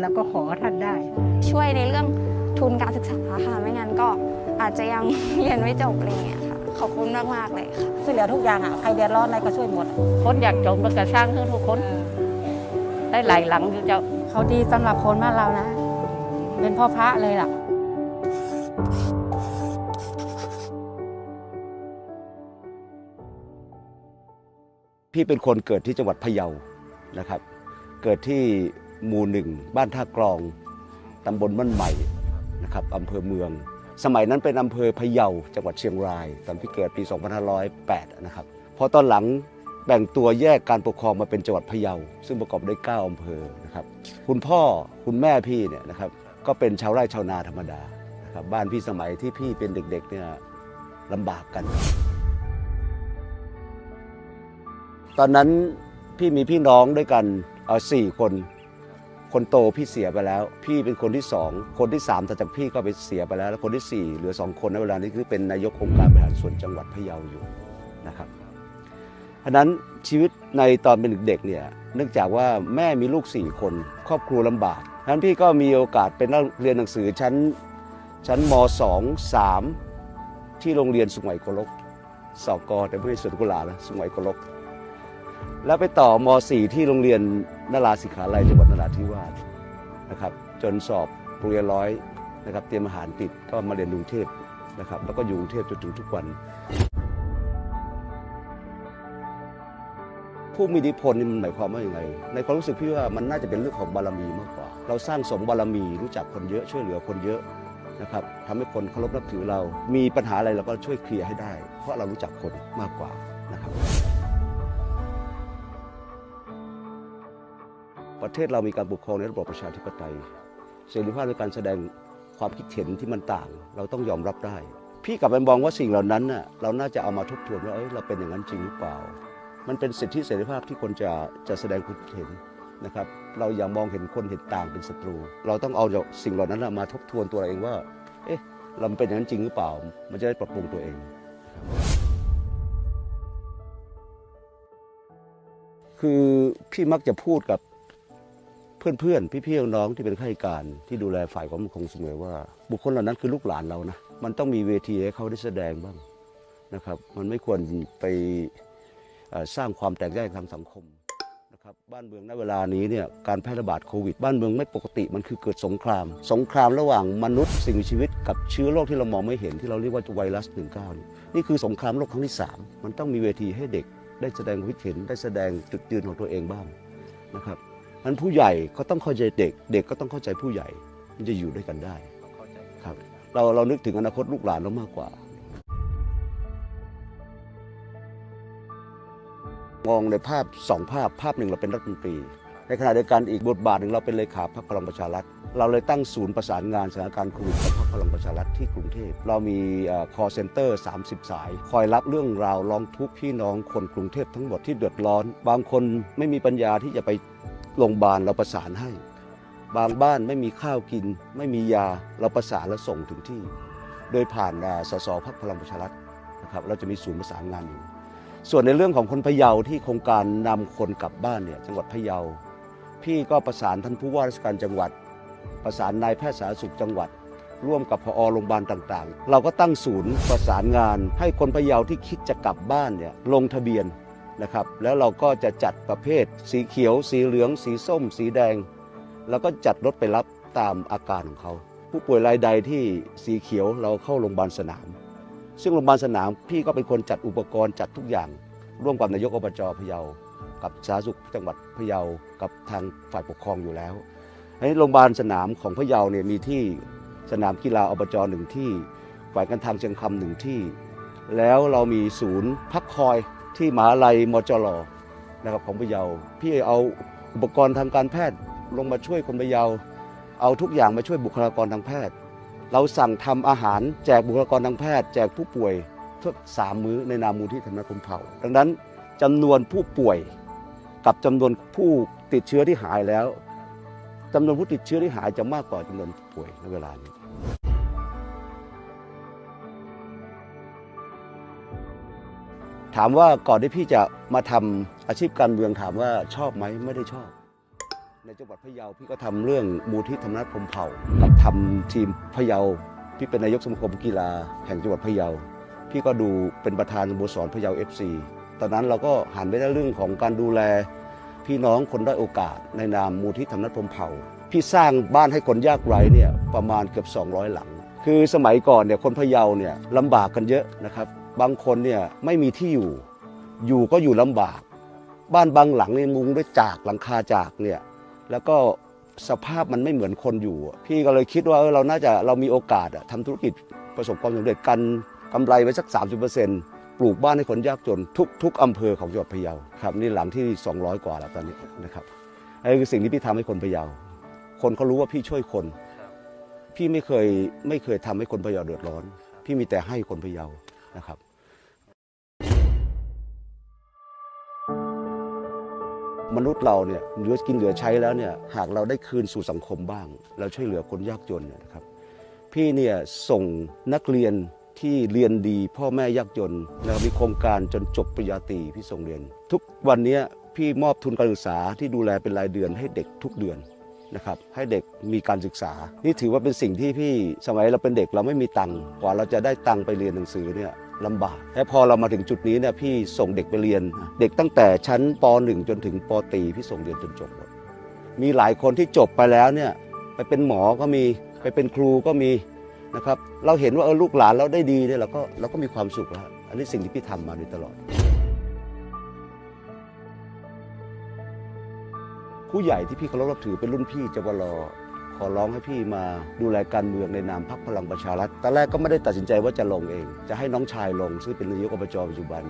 แล้วก็ขอท่านได้ ช่วยในเรื่องทุนการศึกษาค่ะ ไม่งั้นก็อาจจะยังเรียนไม่จบอะไรอย่างเงี้ยค่ะ ขอบคุณมากๆเลยค่ะ ช่วยเหลือทุกอย่างอะ ใครเดือดร้อนอะไรก็ช่วยหมด คนอยากจมมันก็สร้างให้ทุกคน ได้หลายหลังอยู่เจ้า เขาดีสำหรับคนบ้านเรานะ เป็นพ่อพระเลยล่ะพี่เป็นคนเกิดที่จังหวัดพะเยานะครับ เกิดที่ หมู่หนึ่งบ้านท่ากรองตำบลบ้านใหม่นะครับอำเภอเมือง สมัยนั้นเป็นอำเภอพะเยาจังหวัดเชียงราย ตอนพี่เกิดปี 2508 นะครับพอตอนหลังแบ่งตัวแยกการปกครองมาเป็นจังหวัดพะเยา ซึ่งประกอบด้วย 9อำเภอนะครับคุณพ่อคุณแม่พี่เนี่ยนะครับก็เป็นชาวไร่ชาวนาธรรมดานะครับบ้านพี่สมัยที่พี่เป็นเด็กๆเนี่ยลำบากกัน ตอนนั้นพี่มีพี่น้องด้วยกันเออสี่คน คนโตพี่เสียไปแล้ว พี่เป็นคนที่สองคนที่สามต่อจากพี่ก็ไปเสียไปแล้ว แล้วคนที่สี่เหลือสองคนในเวลานี้คือเป็นนายกองค์การบริหารส่วนจังหวัดพะเยาอยู่นะครับเพราะนั้นชีวิตในตอนเป็นเด็กๆเนี่ยเนื่องจากว่าแม่มีลูกสี่คน ครอบครัวลำบากฉะนั้นพี่ก็มีโอกาสเป็นนักเรียนหนังสือชั้นชั้นมสองสามที่โรงเรียนสุไหงโกลกสกแต่ไม่ใช่สวนกุหลาบนะสุไหงโกลก แล้วไปต่อม .4 ที่โรงเรียนนราศิขาลัยจังหวัดนราธิวาสนะครับจนสอบปริญญาร้อยนะครับเตรียมอาหารติดก็มาเรียนกรุงเทพนะครับแล้วก็อยู่กรุงเทพจนถึงทุกวัน ผู้มีอิทธิพลนี่มันหมายความว่าอย่างไรในความรู้สึกพี่ว่ามันน่าจะเป็นเรื่องของบารมีมากกว่า เราสร้างสมบารมีรู้จักคนเยอะช่วยเหลือคนเยอะนะครับทำให้คนเคารพนับถือเรา มีปัญหาอะไรเราก็ช่วยเคลียร์ให้ได้ เพราะเรารู้จักคนมากกว่านะครับ ประเทศเรามีการปกครองในระบอบประชาธิปไตย เสรีภาพในการแสดงความคิดเห็นที่มันต่าง เราต้องยอมรับได้ พี่กลับไปมองว่าสิ่งเหล่านั้นน่ะเราน่าจะเอามาทบทวนว่าเอ้ยเราเป็นอย่างนั้นจริงหรือเปล่า มันเป็นสิทธิเสรีภาพที่คนจะจะแสดงความคิดเห็นนะครับ เราอย่ามองเห็นคนเห็นต่างเป็นศัตรู เราต้องเอาสิ่งเหล่านั้นมาทบทวนตัวเราเองว่า เอ๊ะเราเป็นอย่างนั้นจริงหรือเปล่า มันจะได้ปรับปรุงตัวเองคือพี่มักจะพูดกับ เพื่อนๆพี่ๆน้องๆที่เป็นข้าราชการที่ดูแลฝ่ายความมั่นคงเสมอว่า บุคคลเหล่านั้นคือลูกหลานเรานะมันต้องมีเวทีให้เขาได้แสดงบ้างนะครับ มันไม่ควรไปสร้างความแตกแยกทางสังคมนะครับบ้านเมืองณเวลานี้เนี่ยการแพร่ระบาดโควิด บ้านเมืองไม่ปกติมันคือเกิดสงคราม สงครามระหว่างมนุษย์สิ่งมีชีวิตกับเชื้อโรคที่เรามองไม่เห็นที่เราเรียกว่าไวรัส 19 นี่นี่คือสงครามโลกครั้งที่สามมันต้องมีเวทีให้เด็กได้แสดงความคิดเห็นได้แสดงจุดยืนของตัวเองบ้างนะครับ มันผู้ใหญ่ก็ต้องเข้าใจเด็ก เด็กก็ต้องเข้าใจผู้ใหญ่ มันจะอยู่ด้วยกันได้ครับ เราเรานึกถึงอนาคตลูกหลานเรามากกว่า มองในภาพสองภาพภาพหนึ่งเราเป็นรัฐมนตรี ในขณะเดียวกันอีกบทบาทหนึ่งเราเป็นเลขาพรรคพลังประชารัฐเราเลยตั้งศูนย์ประสานงานสถานการณ์โควิดกับพรรคพลังประชารัฐที่กรุงเทพ เรามีคอเซ็นเตอร์ 30 สาย คอยรับเรื่องราวร้องทุกข์พี่น้องคนกรุงเทพทั้งหมดที่เดือดร้อน บางคนไม่มีปัญญาที่จะไป โรงพยาบาลเราประสานให้ บางบ้านไม่มีข้าวกิน ไม่มียาเราประสานและส่งถึงที่ โดยผ่านสสพรรคพลังประชารัฐนะครับเราจะมีศูนย์ประสานงานอยู่ ส่วนในเรื่องของคนพะเยาที่โครงการนำคนกลับบ้านเนี่ยจังหวัดพะเยา พี่ก็ประสานท่านผู้ว่าราชการจังหวัด ประสานนายแพทย์สาธารณสุขจังหวัด ร่วมกับพอโรงพยาบาลต่างๆ เราก็ตั้งศูนย์ประสานงาน ให้คนพะเยาที่คิดจะกลับบ้านเนี่ยลงทะเบียน นะครับ แล้วเราก็จะจัดประเภท สีเขียว สีเหลือง สีส้ม สีแดง แล้วก็จัดรถไปรับตามอาการของเขา ผู้ป่วยรายใดที่สีเขียวเราเข้าโรงพยาบาลสนาม ซึ่งโรงพยาบาลสนามพี่ก็เป็นคนจัดอุปกรณ์จัดทุกอย่าง ร่วมกับนายกอบจพะเยา กับสาธารณสุขจังหวัดพะเยา กับทางฝ่ายปกครองอยู่แล้วในโรงพยาบาลสนามของพะเยาเนี่ยมีที่สนามกีฬาอบจหนึ่งที่ ฝ่ายการทางเชียงคำหนึ่งที่ แล้วเรามีศูนย์พักคอย ที่มหาลัยมจรนะครับของพะเยา พี่เอาอุปกรณ์ทางการแพทย์ลงมาช่วยคนพะเยา เอาทุกอย่างมาช่วยบุคลากรทางแพทย์ เราสั่งทำอาหารแจกบุคลากรทางแพทย์ แจกผู้ป่วยทุกสามมื้อในนามมูลที่ธรรมคมเผ่า ดังนั้นจำนวนผู้ป่วยกับจำนวนผู้ติดเชื้อที่หายแล้วจำนวนผู้ติดเชื้อที่หายจะมากกว่าจำนวนผู้ป่วยในเวลานี้ ถามว่าก่อนที่พี่จะมาทำอาชีพการเมืองถามว่าชอบไหมไม่ได้ชอบ ในจังหวัดพะเยาพี่ก็ทำเรื่องมูลที่ธรรมนัฐพรมเผ่ากับทำทีมพะเยาพี่เป็นนายกสมาคมกีฬาแห่งจังหวัดพะเยา พี่ก็ดูเป็นประธานสโมสรพะเยา FC ตอนนั้นเราก็หันไปในเรื่องของการดูแล พี่น้องคนด้อยโอกาสในนามมูลที่ธรรมนัฐพรมเผ่า พี่สร้างบ้านให้คนยากไร้เนี่ยประมาณเกือบ 200 หลัง คือสมัยก่อนเนี่ยคนพะเยาเนี่ยลำบากกันเยอะนะครับ บางคนเนี่ยไม่มีที่อยู่ อยู่ก็อยู่ลำบาก บ้านบางหลังเนี่ยมุงด้วยจากหลังคาจากเนี่ยแล้วก็สภาพมันไม่เหมือนคนอยู่อะพี่ก็เลยคิดว่าเออเราน่าจะเรามีโอกาสอะทำธุรกิจประสบความสำเร็จกันกำไรไว้สัก 30%ปลูกบ้านให้คนยากจนทุกทุกอำเภอของจังหวัดพะเยาครับนี่หลังที่ 200 กว่าแล้วตอนนี้นะครับอันนี้คือสิ่งที่พี่ทำให้คนพะเยา คนเขารู้ว่าพี่ช่วยคน พี่ไม่เคยไม่เคยทำให้คนพะเยาเดือดร้อน พี่มีแต่ให้คนพะเยา นะครับมนุษย์เราเนี่ยเหลือกินเหลือใช้แล้วเนี่ยหากเราได้คืนสู่สังคมบ้าง เราช่วยเหลือคนยากจนนะครับพี่เนี่ยส่งนักเรียนที่เรียนดี พ่อแม่ยากจนแล้วมีโครงการจนจบปริญญาตรีพี่ส่งเรียน ทุกวันนี้พี่มอบทุนการศึกษาที่ดูแลเป็นรายเดือนให้เด็กทุกเดือน นะครับให้เด็กมีการศึกษา นี่ถือว่าเป็นสิ่งที่พี่สมัยเราเป็นเด็กเราไม่มีตังค์กว่าเราจะได้ตังค์ไปเรียนหนังสือเนี่ยลำบากและพอเรามาถึงจุดนี้เนี่ยพี่ส่งเด็กไปเรียน เด็กตั้งแต่ชั้นป .1 จนถึงปตีพี่ส่งเรียนจนจบหมดมีหลายคนที่จบไปแล้วเนี่ยไปเป็นหมอก็มีไปเป็นครูก็มีนะครับเราเห็นว่าเออลูกหลานเราได้ดีเนี่ยเราก็เราก็มีความสุขแล้วอันนี้สิ่งที่พี่ทำมาโดยตลอด ผู้ใหญ่ที่พี่เคารพนับถือเป็นรุ่นพี่จวรอขอร้องให้พี่มาดูแลการเมืองในนามพรรคพลังประชารัฐตอนแรกก็ไม่ได้ตัดสินใจว่าจะลงเอง จะให้น้องชายลงซึ่งเป็นนายกอบจปัจจุบัน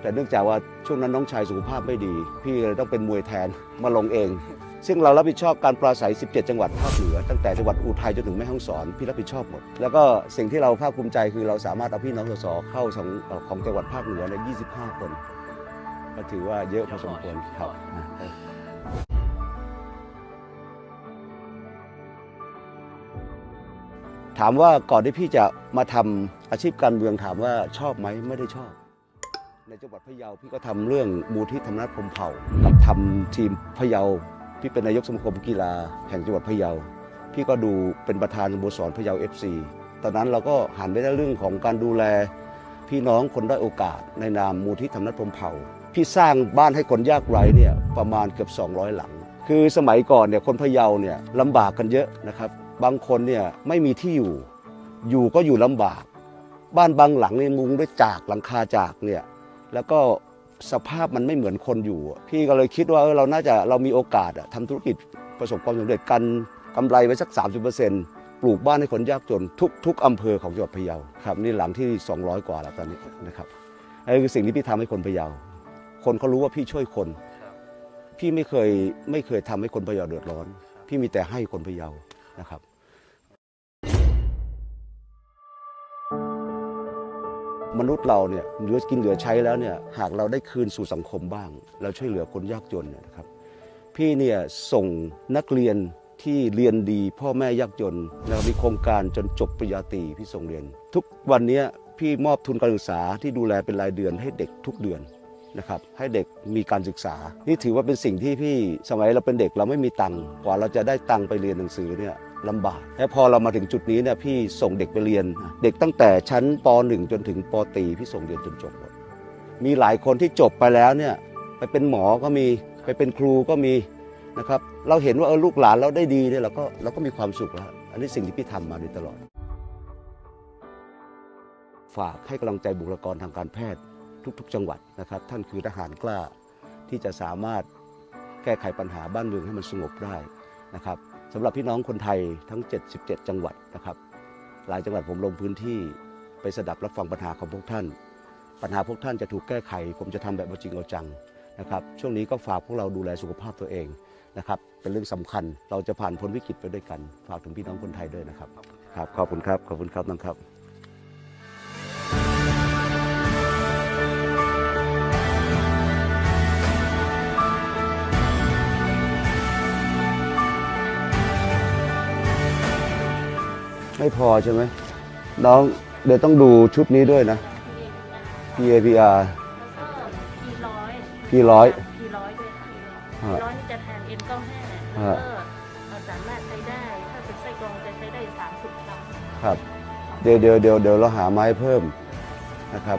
แต่เนื่องจากว่าช่วงนั้นน้องชายสุขภาพไม่ดี พี่เลยต้องเป็นมวยแทนมาลงเอง ซึ่งเรารับผิดชอบการปราศัย 17 จังหวัดภาคเหนือ ตั้งแต่จังหวัดอุทัยจนถึงแม่ฮ่องสอนพี่รับผิดชอบหมด แล้วก็สิ่งที่เราภาคภูมิใจคือเราสามารถเอาพี่น้องสสเข้าของเอ่อของจังหวัดภาคเหนือในย25 คน ก็ถือว่าเยอะพอสมควรครับ ถามว่าก่อนที่พี่จะมาทำอาชีพการเมืองถามว่าชอบไหมไม่ได้ชอบ ในจังหวัดพะเยาพี่ก็ทำเรื่องมูลที่ธรรมนัฐพรมเผ่ากับทำทีมพะเยาพี่เป็นนายกสมาคมกีฬาแห่งจังหวัดพะเยา พี่ก็ดูเป็นประธานสโมสรพะเยา FC ตอนนั้นเราก็หันไปในเรื่องของการดูแล พี่น้องคนด้อยโอกาสในนามมูลที่ธรรมนัฐพรมเผ่า พี่สร้างบ้านให้คนยากไร้เนี่ยประมาณเกือบ 200 หลัง คือสมัยก่อนเนี่ยคนพะเยาเนี่ยลำบากกันเยอะนะครับ บางคนเนี่ยไม่มีที่อยู่ อยู่ก็อยู่ลำบาก บ้านบางหลังเนี่ยมุงด้วยจากหลังคาจากเนี่ยแล้วก็สภาพมันไม่เหมือนคนอยู่อะพี่ก็เลยคิดว่าเออเราน่าจะเรามีโอกาสอะทำธุรกิจประสบความสำเร็จกันกำไรไว้สัก 30%ปลูกบ้านให้คนยากจนทุกทุกอำเภอของจังหวัดพะเยาครับนี่หลังที่ 200 กว่าแล้วตอนนี้นะครับอันนี้คือสิ่งที่พี่ทำให้คนพะเยา คนเขารู้ว่าพี่ช่วยคน พี่ไม่เคยไม่เคยทำให้คนพะเยาเดือดร้อน พี่มีแต่ให้คนพะเยา นะครับมนุษย์เราเนี่ยเหลือกินเหลือใช้แล้วเนี่ยหากเราได้คืนสู่สังคมบ้าง เราช่วยเหลือคนยากจนนะครับ พี่เนี่ยส่งนักเรียนที่เรียนดี พ่อแม่ยากจนแล้วมีโครงการจนจบปริญญาตรีพี่ส่งเรียน ทุกวันนี้พี่มอบทุนการศึกษาที่ดูแลเป็นรายเดือนให้เด็กทุกเดือน นะครับให้เด็กมีการศึกษา นี่ถือว่าเป็นสิ่งที่พี่สมัยเราเป็นเด็กเราไม่มีตังค์กว่าเราจะได้ตังค์ไปเรียนหนังสือเนี่ยลำบากและพอเรามาถึงจุดนี้เนี่ยพี่ส่งเด็กไปเรียน เด็กตั้งแต่ชั้นป .1 จนถึงปตีพี่ส่งเรียนจนจบหมดมีหลายคนที่จบไปแล้วเนี่ยไปเป็นหมอก็มีไปเป็นครูก็มีนะครับเราเห็นว่าเออลูกหลานเราได้ดีเนี่ยเราก็เราก็มีความสุขแล้วอันนี้สิ่งที่พี่ทำมาโดยตลอด ฝากให้กำลังใจบุคลากรทางการแพทย์ ทุก ๆ จังหวัดนะครับ ท่านคือทหารกล้าที่จะสามารถแก้ไขปัญหาบ้านเมืองให้มันสงบได้นะครับสำหรับพี่น้องคนไทยทั้ง 77 จังหวัดนะครับ หลายจังหวัดผมลงพื้นที่ไปสดับรับฟังปัญหาของพวกท่าน ปัญหาพวกท่านจะถูกแก้ไข ผมจะทำแบบจริงเอาจังนะครับ ช่วงนี้ก็ฝากพวกเราดูแลสุขภาพตัวเองนะครับ เป็นเรื่องสำคัญ เราจะผ่านพ้นวิกฤตไปด้วยกัน ฝากถึงพี่น้องคนไทยด้วยนะครับ ครับ ขอบคุณครับ ขอบคุณครับน้องครับ ไม่พอใช่ไหมน้องเดี๋ยวต้องดูชุดนี้ด้วยนะ PAPR แล้วก็พีร้อยพี่ร้อย พีร้อยด้วยค่ะฮะพีร้อยนี่จะแทนต้องแห้ฮะก็เราสามารถใช้ได้ ถ้าเป็นไส้กรองจะใช้ได้ 30ครั้งครับ เดี๋ยวเดี๋ยวเดี๋ยวเดี๋ยวเราหาไม้เพิ่มนะครับ